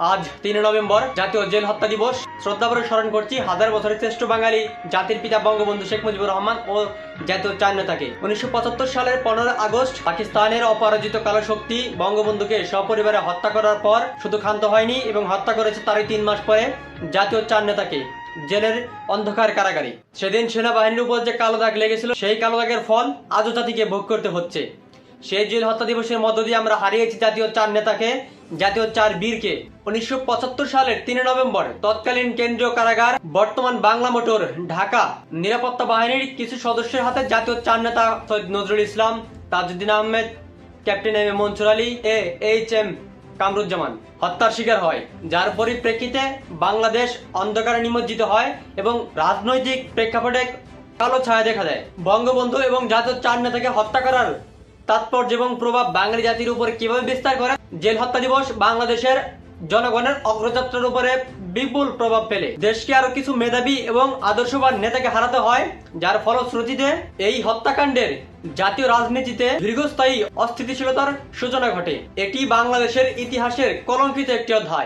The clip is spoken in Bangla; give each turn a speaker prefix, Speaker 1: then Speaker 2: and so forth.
Speaker 1: আজ তিন নভেম্বর, জাতীয় জেল হত্যা দিবস। শ্রদ্ধাভরে স্মরণ করছি হাজার বছরের শ্রেষ্ঠ বাঙালি জাতির পিতা বঙ্গবন্ধু শেখ মুজিবুর রহমান ও জাতীয় চান্যতাকে। উনিশশো পঁচাত্তর সালের পনেরো আগস্ট, পাকিস্তানের অপরাজিত কালো শক্তি বঙ্গবন্ধুকে সপরিবারে হত্যা করার পর শুধু ক্ষান্ত হয়নি এবং হত্যা করেছে তারই তিন মাস পরে জাতীয় চার নেতাকে জেলের অন্ধকার কারাগারে। সেদিন সেনাবাহিনীর উপর যে কালো দাগ লেগেছিল, সেই কালো দাগের ফল আজও জাতিকে ভোগ করতে হচ্ছে। সেই জেল হত্যা দিবসের মধ্য দিয়ে আমরা হারিয়েছি জাতীয় চার নেতাকে, জাতীয় চার বীরকে। উনিশশো পঁচাত্তর সালের তিন নভেম্বর, তৎকালীন কেন্দ্রীয় কারাগার, বর্তমান বাংলা মোটর, ঢাকা। নিরাপত্তা বাহিনীর কিছু সদস্যের হাতে জাতীয় চার নেতা Syed Nazrul Islam, Tajuddin Ahmed, captain M A Mansur Ali, A H M Qamaruzzaman হত্যার শিকার হয়। যার পরিপ্রেক্ষিতে বাংলাদেশ অন্ধকারে নিমজ্জিত হয় এবং রাজনৈতিক প্রেক্ষাপটে কালো ছায়া দেখা দেয়। বঙ্গবন্ধু এবং জাতীয় চার নেতাকে হত্যা করার তাৎপর্য এবং প্রভাব বাঙালি জাতির উপর কীভাবে বিস্তার করে? জেল হত্যা দিবস বাংলাদেশের জনগণের অগ্রযাত্রার উপরে বিপুল প্রভাব ফেলে। দেশকে আরও কিছু মেধাবী এবং আদর্শবান নেতাকে হারাতে হয়, যার ফলশ্রুতিতে এই হত্যাকাণ্ডের জাতীয় রাজনীতিতে দীর্ঘস্থায়ী অস্থিতিশীলতার সূচনা ঘটে। এটি বাংলাদেশের ইতিহাসের কলঙ্কিত একটি অধ্যায়।